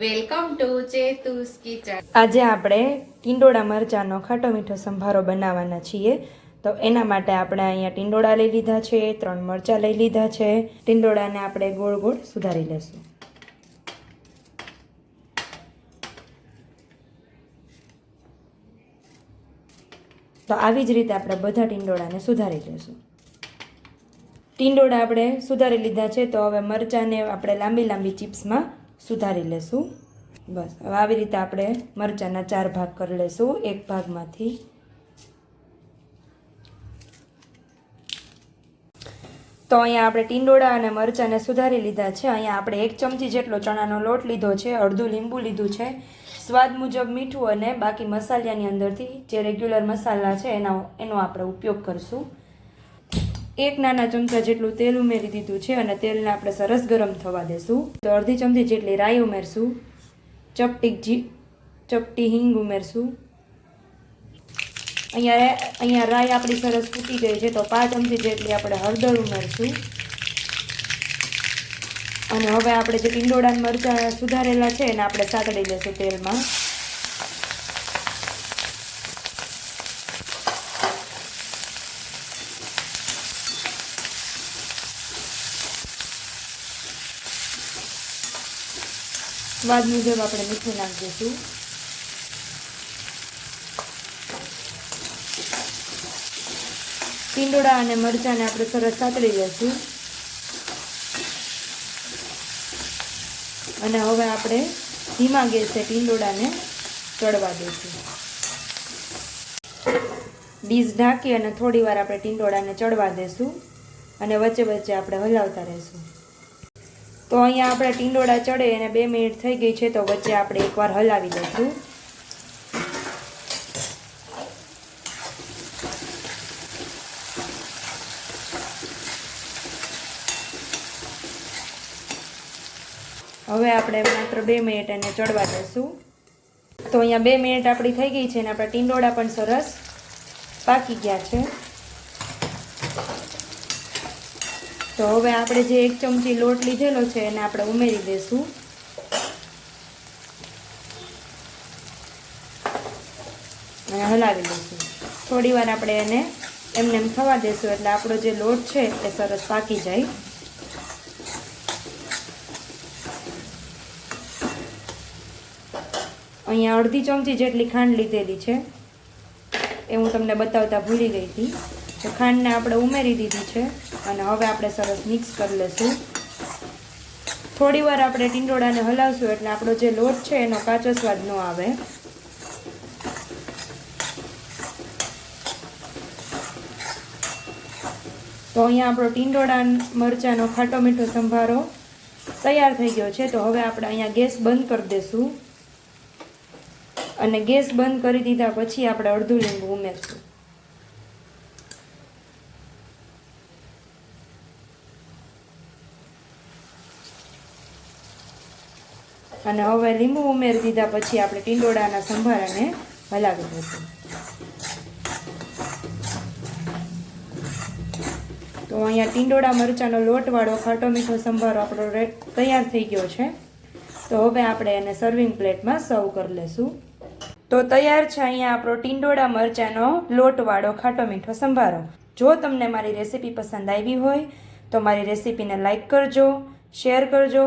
Welcome to ચેતુસ kitchen. આજે આપણે ટીંડોળા મરચાંનો ખાટો મીઠો સંભારો બનાવવાના છીએ. તો એના માટે આપણે અહીંયા ટીંડોળા લઈ લીધા છે, ત્રણ મરચાં લઈ લીધા છે. ટીંડોળાને આપણે ગોળ ગોળ સુધારી લેશું. તો આવી જ રીતે આપણે બધા ટીંડોળાને સુધારી લેશું. ટીંડોળા આપણે સુધારી લીધા છે, તો હવે મરચાંને આપણે લાંબી લાંબી ચિપ્સમાં સુધારી લેશું. બસ, હવે આવી રીતે આપણે મરચાંના ચાર ભાગ કરી લેશું, એક ભાગમાંથી. તો અહીંયા આપણે ટીંડોળા અને મરચાંને સુધારી લીધા છે. અહીંયા આપણે એક ચમચી જેટલો ચણાનો લોટ લીધો છે, અડધું લીંબુ લીધું છે. સ્વાદ મુજબ મીઠું અને બાકી મસાલાની અંદરથી જે રેગ્યુલર મસાલા છે, એના એનો આપણે ઉપયોગ કરશું. એક નાના ચમચા જેટલું તેલ ઉમેરી દીધું છે અને તેલને આપણે સરસ ગરમ થવા દેશું. તો અડધી ચમચી જેટલી રાઈ ઉમેરશું. ચપટી જી, ચપટી હિંગ ઉમેરશું. અહીંયા અહીંયા રાઈ આપણી સરસ ફૂટી ગઈ છે તો પાંચ ચમચી જેટલી આપણે હળદર ઉમેરશું. અને હવે આપણે જે ટીંડોળા મરચાં સુધારેલા છે એને આપણે સાતડી લેશું તેલમાં. સ્વાદ મુજબ આપણે મીઠું નાખી દઈશું ટીંડોળા અને મરચાંને આપણે સરસ સાતળી લઈશું અને હવે આપણે ધીમા ગેસે ટીંડોળાને ચડવા દઈશું. ડીશ ઢાંકી અને થોડી વાર આપણે ટીંડોળાને ચડવા દઈશું અને વચ્ચે વચ્ચે આપણે હલાવતા રહીશું. તો અહીંયા આપણે ટીંડોળા ચડે અને બે મિનિટ થઈ ગઈ છે તો વચ્ચે આપણે એકવાર હલાવી દઈશું હવે આપણે માત્ર બે મિનિટ એને ચડવા દઈશું. તો અહીંયા બે મિનિટ આપણી થઈ ગઈ છે અને આપણા ટીંડોળા પણ સરસ પાકી ગયા છે. તો હવે આપણે જે એક ચમચી લોટ લીધેલો છે એને આપણે ઉમેરી દઈશું અને હલાવી દઈશું થોડી વાર આપણે એને એમને એમ થવા દઈશું એટલે આપણો જે લોટ છે એ સરસ પાકી જાય. અહીંયા અડધી ચમચી જેટલી ખાંડ લીધેલી છે. એ હું તમને બતાવતા ભૂલી ગઈ હતી. તો ખાંડને આપણે ઉમેરી દીધી છે અને હવે આપણે સરસ મિક્સ કરી લઈશું થોડી વાર આપણે ટીંડોળાને હલાવશું એટલે આપણો જે લોટ છે એનો કાચો સ્વાદ ન આવે. તો અહીંયા આપણો ટીંડોળા મરચાંનો ખાટો મીઠો સંભારો તૈયાર થઈ ગયો છે. તો હવે આપણે અહીંયા ગેસ બંધ કરી દઈશું અને ગેસ બંધ કરી દીધા પછી આપણે અડધું લીંબુ ઉમેરશું. અને હવે લીંબુ ઉમેરી દીધા પછી આપણે ટીંડોળાના સંભારાને હલાવી દઈશું. તો અહીંયા ટીંડોળા મરચાંનો લોટવાળો ખાટો મીઠો સંભારો આપણો તૈયાર થઈ ગયો છે. તો હવે આપણે એને સર્વિંગ પ્લેટમાં સર્વ કરી લેશું. તો તૈયાર છે અહીંયા આપણો ટીંડોળા મરચાંનો લોટવાળો ખાટો મીઠો સંભારો. જો તમને મારી રેસીપી પસંદ આવી હોય તો મારી રેસીપીને લાઇક કરજો શેર કરજો